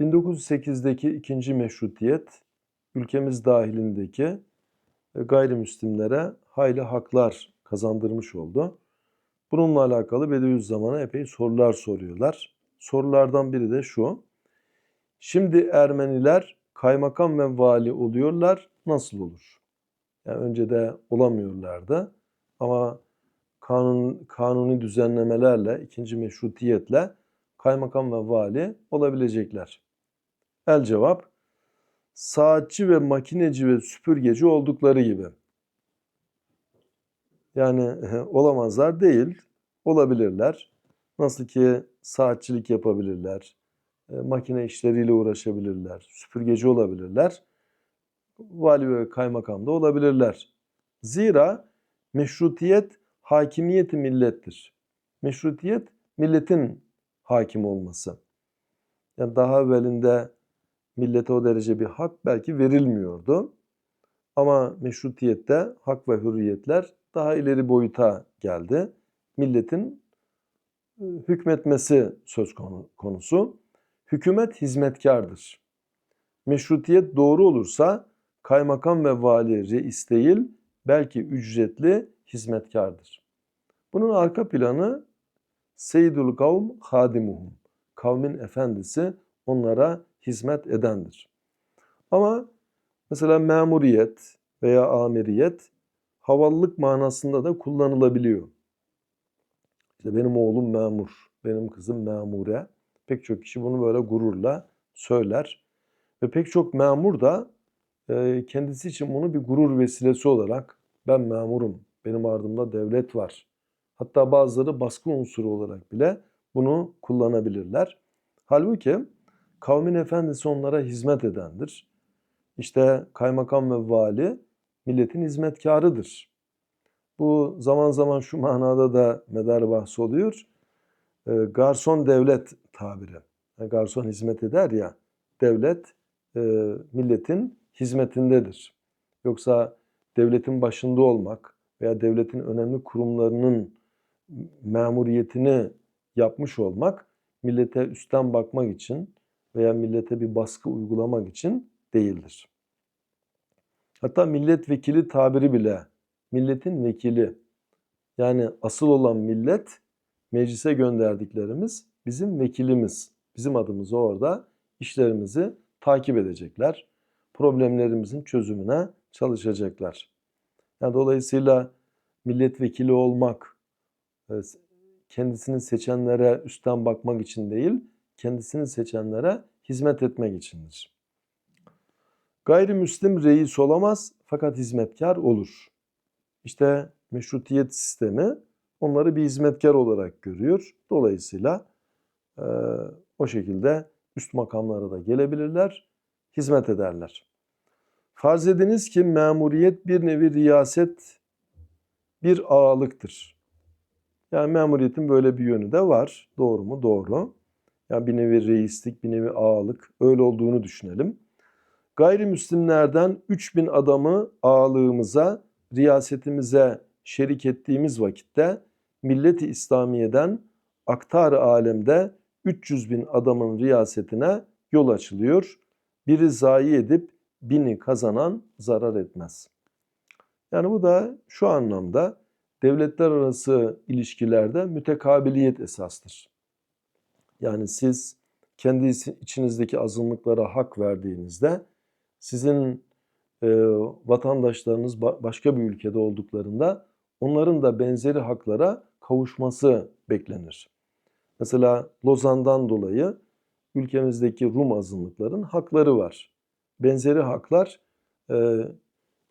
1908'deki ikinci meşrutiyet ülkemiz dahilindeki e, gayrimüslimlere hayli haklar kazandırmış oldu. Bununla alakalı Bediüzzaman'a epey sorular soruyorlar. Sorulardan biri de şu. Şimdi Ermeniler kaymakam ve vali oluyorlar. Nasıl olur? Yani önce de olamıyorlardı. Ama kanun, kanuni düzenlemelerle, ikinci meşrutiyetle kaymakam ve vali olabilecekler. El cevap, saatçi ve makineci ve süpürgeci oldukları gibi. Yani olamazlar değil, olabilirler. Nasıl ki saatçilik yapabilirler, e, makine işleriyle uğraşabilirler, süpürgeci olabilirler, vali ve kaymakam da olabilirler. Zira meşrutiyet hakimiyeti millettir. Meşrutiyet milletin hakim olması. Yani daha evvelinde millete o derece bir hak belki verilmiyordu. Ama meşrutiyette hak ve hürriyetler daha ileri boyuta geldi. Milletin e, hükmetmesi söz konusu. Hükümet hizmetkardır. Meşrutiyet doğru olursa kaymakam ve vali reis değil, belki ücretli hizmetkardır. Bunun arka planı Seyyidul kavm hadimuhum. Kavmin efendisi onlara hizmet edendir. Ama mesela memuriyet veya amiriyet havalılık manasında da kullanılabiliyor. İşte benim oğlum memur, benim kızım memure. Pek çok kişi bunu böyle gururla söyler. Ve pek çok memur da e, kendisi için bunu bir gurur vesilesi olarak ben memurum, benim ardımda devlet var. Hatta bazıları baskı unsuru olarak bile bunu kullanabilirler. Halbuki kavmin efendisi onlara hizmet edendir. İşte kaymakam ve vali milletin hizmetkarıdır. Bu zaman zaman şu manada da medar bahsi oluyor. E, garson devlet tabiri. Yani garson hizmet eder ya, devlet e, milletin hizmetindedir. Yoksa devletin başında olmak veya devletin önemli kurumlarının memuriyetini yapmış olmak millete üstten bakmak için veya millete bir baskı uygulamak için değildir. Hatta milletvekili tabiri bile milletin vekili yani asıl olan millet meclise gönderdiklerimiz bizim vekilimiz. Bizim adımızı orada işlerimizi takip edecekler. Problemlerimizin çözümüne çalışacaklar. Yani dolayısıyla milletvekili olmak e, kendisini seçenlere üstten bakmak için değil, kendisini seçenlere hizmet etmek içindir. Gayrimüslim reis olamaz fakat hizmetkar olur. İşte meşrutiyet sistemi onları bir hizmetkar olarak görüyor. Dolayısıyla e, o şekilde üst makamlara da gelebilirler, hizmet ederler. Farz ediniz ki memuriyet bir nevi riyaset, bir ağalıktır. Yani memuriyetin böyle bir yönü de var. Doğru mu? Doğru. Yani bir nevi reislik, bir nevi ağalık öyle olduğunu düşünelim. Gayrimüslimlerden 3000 adamı ağalığımıza, riyasetimize şerik ettiğimiz vakitte milleti İslamiye'den aktar alemde 300 bin adamın riyasetine yol açılıyor. Biri zayi edip bini kazanan zarar etmez. Yani bu da şu anlamda devletler arası ilişkilerde mütekabiliyet esastır. Yani siz kendi içinizdeki azınlıklara hak verdiğinizde sizin e, vatandaşlarınız başka bir ülkede olduklarında onların da benzeri haklara kavuşması beklenir. Mesela Lozan'dan dolayı ülkemizdeki Rum azınlıkların hakları var. Benzeri haklar e,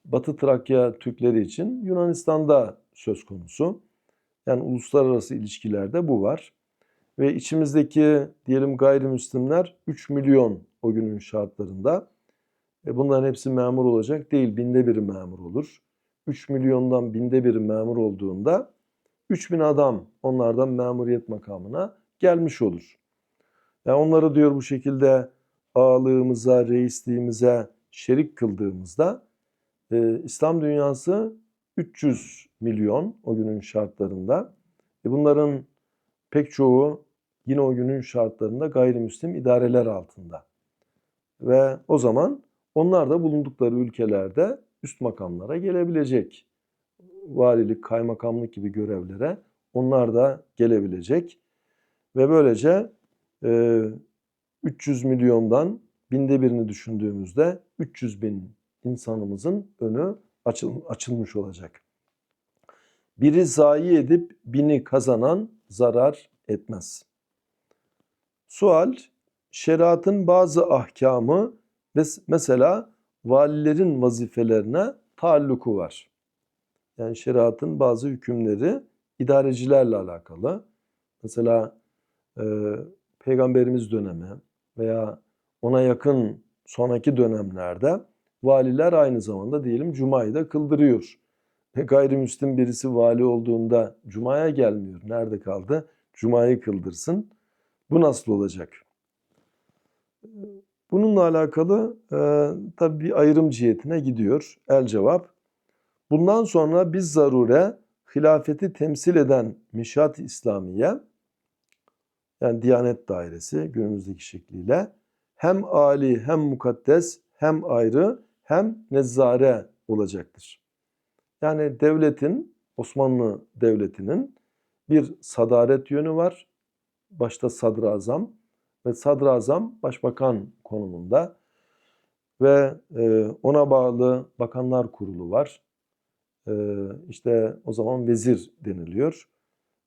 Batı Trakya Türkleri için Yunanistan'da söz konusu. Yani uluslararası ilişkilerde bu var. Ve içimizdeki diyelim gayrimüslimler 3 milyon o günün şartlarında. E bunların hepsi memur olacak değil, binde biri memur olur. 3 milyondan binde biri memur olduğunda 3 bin adam onlardan memuriyet makamına gelmiş olur. Yani onları diyor bu şekilde ağalığımıza, reisliğimize şerik kıldığımızda e, İslam dünyası 300 milyon o günün şartlarında. E bunların pek çoğu yine o günün şartlarında gayrimüslim idareler altında. Ve o zaman onlar da bulundukları ülkelerde üst makamlara gelebilecek. Valilik, kaymakamlık gibi görevlere onlar da gelebilecek. Ve böylece e, 300 milyondan binde birini düşündüğümüzde 300 bin insanımızın önü açıl, açılmış olacak. Biri zayi edip bini kazanan zarar etmez. Sual, şeriatın bazı ahkamı ve mesela valilerin vazifelerine taalluku var. Yani şeriatın bazı hükümleri idarecilerle alakalı. Mesela e, peygamberimiz dönemi veya ona yakın sonraki dönemlerde valiler aynı zamanda diyelim cumayı da kıldırıyor. E, gayrimüslim birisi vali olduğunda cumaya gelmiyor. Nerede kaldı? Cumayı kıldırsın. Bu nasıl olacak? Bununla alakalı e, tabii bir ayrım cihetine gidiyor. El cevap. Bundan sonra biz zarure hilafeti temsil eden Mişat İslamiye yani Diyanet Dairesi günümüzdeki şekliyle hem ali hem mukaddes hem ayrı hem nezzare olacaktır. Yani devletin, Osmanlı Devleti'nin bir sadaret yönü var. Başta sadrazam ve sadrazam başbakan konumunda ve e, ona bağlı bakanlar kurulu var. E, işte o zaman vezir deniliyor.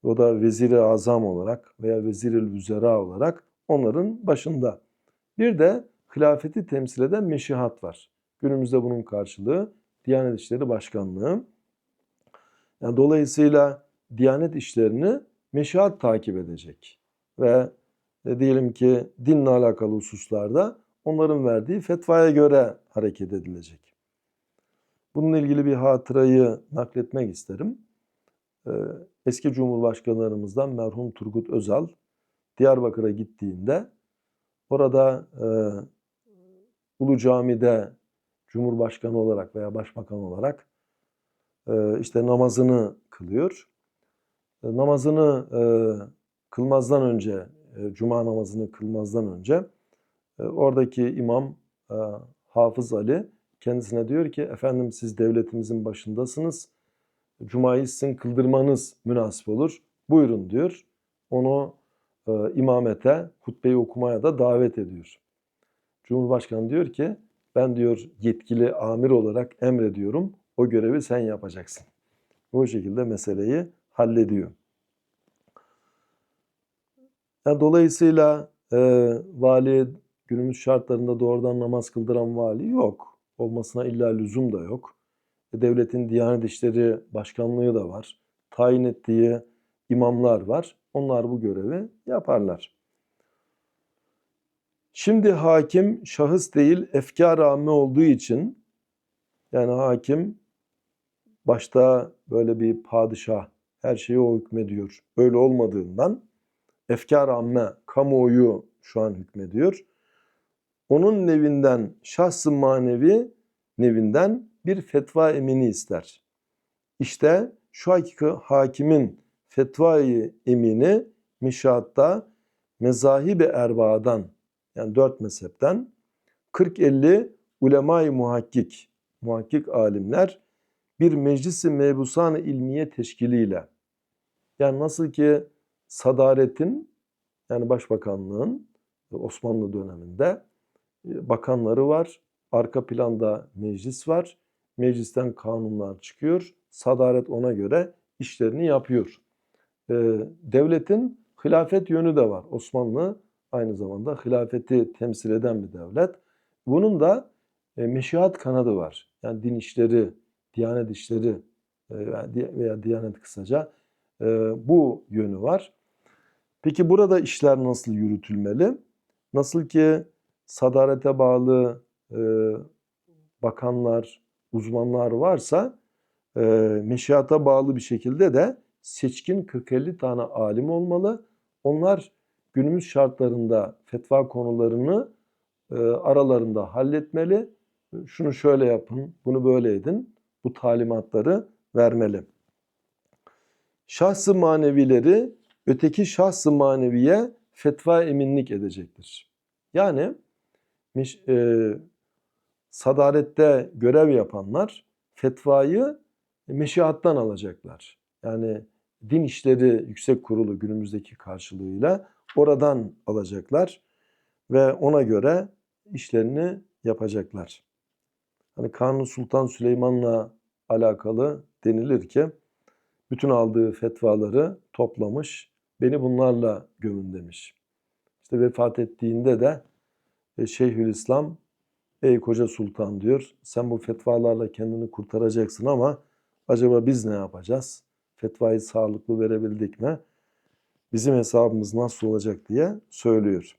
O da veziri azam olarak veya veziril vüzera olarak onların başında. Bir de hilafeti temsil eden meşihat var. Günümüzde bunun karşılığı Diyanet İşleri Başkanlığı. Yani dolayısıyla Diyanet işlerini meşihat takip edecek. Ve diyelim ki dinle alakalı hususlarda onların verdiği fetvaya göre hareket edilecek. Bununla ilgili bir hatırayı nakletmek isterim. Ee, eski Cumhurbaşkanlarımızdan merhum Turgut Özal Diyarbakır'a gittiğinde orada e, Ulu Cami'de Cumhurbaşkanı olarak veya Başbakan olarak e, işte namazını kılıyor. E, namazını e, kılmazdan önce, e, Cuma namazını kılmazdan önce e, oradaki imam e, Hafız Ali kendisine diyor ki efendim siz devletimizin başındasınız. Cuma'yı sizin kıldırmanız münasip olur. Buyurun diyor. Onu imamete, hutbeyi okumaya da davet ediyor. Cumhurbaşkanı diyor ki ben diyor yetkili amir olarak emrediyorum. O görevi sen yapacaksın. Bu şekilde meseleyi hallediyor. Yani dolayısıyla e, vali günümüz şartlarında doğrudan namaz kıldıran vali yok. Olmasına illa lüzum da yok. E, devletin Diyanet İşleri Başkanlığı da var. Tayin ettiği imamlar var. Onlar bu görevi yaparlar. Şimdi hakim şahıs değil efkar amme olduğu için yani hakim başta böyle bir padişah her şeyi o hükmediyor. Öyle olmadığından efkar amme kamuoyu şu an hükmediyor. Onun nevinden şahs-ı manevi nevinden bir fetva emini ister. İşte şu hakiki hakimin fetvayı emini mişatta mezahib-i erbaadan yani dört mezhepten 40-50 ulema-i muhakkik, muhakkik alimler bir meclisi mebusan ilmiye teşkiliyle yani nasıl ki sadaretin yani başbakanlığın Osmanlı döneminde e, bakanları var. Arka planda meclis var. Meclisten kanunlar çıkıyor. Sadaret ona göre işlerini yapıyor. E, devletin hilafet yönü de var. Osmanlı aynı zamanda hilafeti temsil eden bir devlet. Bunun da e, meşihat kanadı var. Yani din işleri, diyanet işleri veya diyanet kısaca bu yönü var. Peki burada işler nasıl yürütülmeli? Nasıl ki sadarete bağlı e, bakanlar, uzmanlar varsa e, meşiyata bağlı bir şekilde de seçkin 40-50 tane alim olmalı. Onlar günümüz şartlarında fetva konularını e, aralarında halletmeli. Şunu şöyle yapın, bunu böyle edin. Bu talimatları vermeli. Şahsı manevileri öteki şahsı maneviye fetva eminlik edecektir. Yani e, sadarette görev yapanlar fetvayı meşihattan alacaklar. Yani Din İşleri Yüksek Kurulu günümüzdeki karşılığıyla oradan alacaklar ve ona göre işlerini yapacaklar. Hani Kanuni Sultan Süleyman'la alakalı denilir ki bütün aldığı fetvaları toplamış, beni bunlarla gömün demiş. İşte vefat ettiğinde de e, Şeyhülislam ey koca sultan diyor sen bu fetvalarla kendini kurtaracaksın ama acaba biz ne yapacağız? Fetvayı sağlıklı verebildik mi? Bizim hesabımız nasıl olacak diye söylüyor.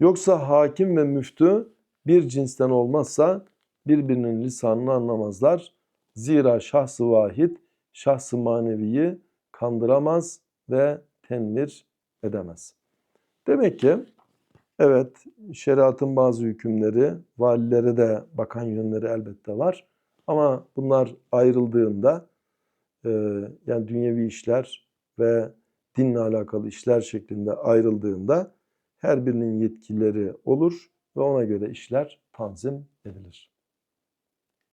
Yoksa hakim ve müftü bir cinsten olmazsa birbirinin lisanını anlamazlar. Zira şahsı vahid şahsı maneviyi kandıramaz ve tenvir edemez. Demek ki evet şeriatın bazı hükümleri valilere de bakan yönleri elbette var. Ama bunlar ayrıldığında e, yani dünyevi işler ve dinle alakalı işler şeklinde ayrıldığında her birinin yetkileri olur ve ona göre işler tanzim edilir.